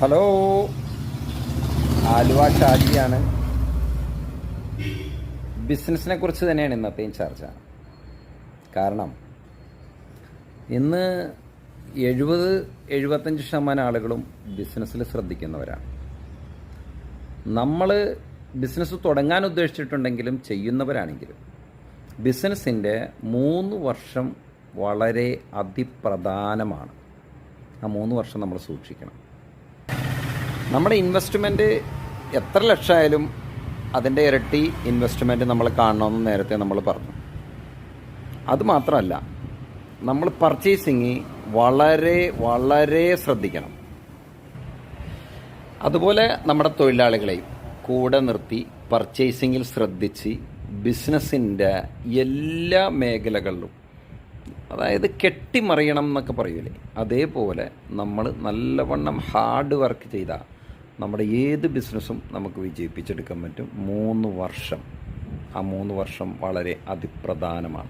Hello. Aluva ഷാജിയാണ്. ബിസിനസ്സിനെ കുറിച്ച് തന്നെയാണ് ഇന്നത്തെയും ചർച്ച. കാരണം ഇന്ന് എഴുപത് എഴുപത്തഞ്ച് ശതമാനം ആളുകളും ബിസിനസ്സിൽ ശ്രദ്ധിക്കുന്നവരാണ്. നമ്മൾ ബിസിനസ് തുടങ്ങാൻ ഉദ്ദേശിച്ചിട്ടുണ്ടെങ്കിലും ചെയ്യുന്നവരാണെങ്കിലും ബിസിനസ്സിന്റെ മൂന്ന് വർഷം വളരെ അതിപ്രധാനമാണ്. ആ മൂന്ന് വർഷം നമ്മൾ സൂക്ഷിക്കണം. നമ്മുടെ ഇൻവെസ്റ്റ്മെന്റ് എത്ര ലക്ഷമായാലും അതിന്റെ ഇരട്ടി ഇൻവെസ്റ്റ്മെന്റ് നമ്മൾ കാണണമെന്ന് നേരത്തെ നമ്മൾ പറഞ്ഞു. അതുമാത്രമല്ല നമ്മൾ പർച്ചേസിങ് വളരെ വളരെ ശ്രദ്ധിക്കണം. അതുപോലെ നമ്മുടെ തൊഴിലാളികളെയും കൂടെ നിർത്തി പർച്ചേസിങ്ങിൽ ശ്രദ്ധിച്ച് ബിസിനസ്സിന്റെ എല്ലാ മേഖലകളിലും അതായത് കെട്ടിമറിയണം എന്നൊക്കെ പറയൂലേ അതേപോലെ നമ്മൾ നല്ലവണ്ണം ഹാർഡ് വർക്ക് ചെയ്താൽ നമ്മുടെ ഏത് ബിസിനസ്സും നമുക്ക് വിജയിപ്പിച്ചെടുക്കാൻ പറ്റും. മൂന്ന് വർഷം. ആ മൂന്ന് വർഷം വളരെ അതിപ്രധാനമാണ്.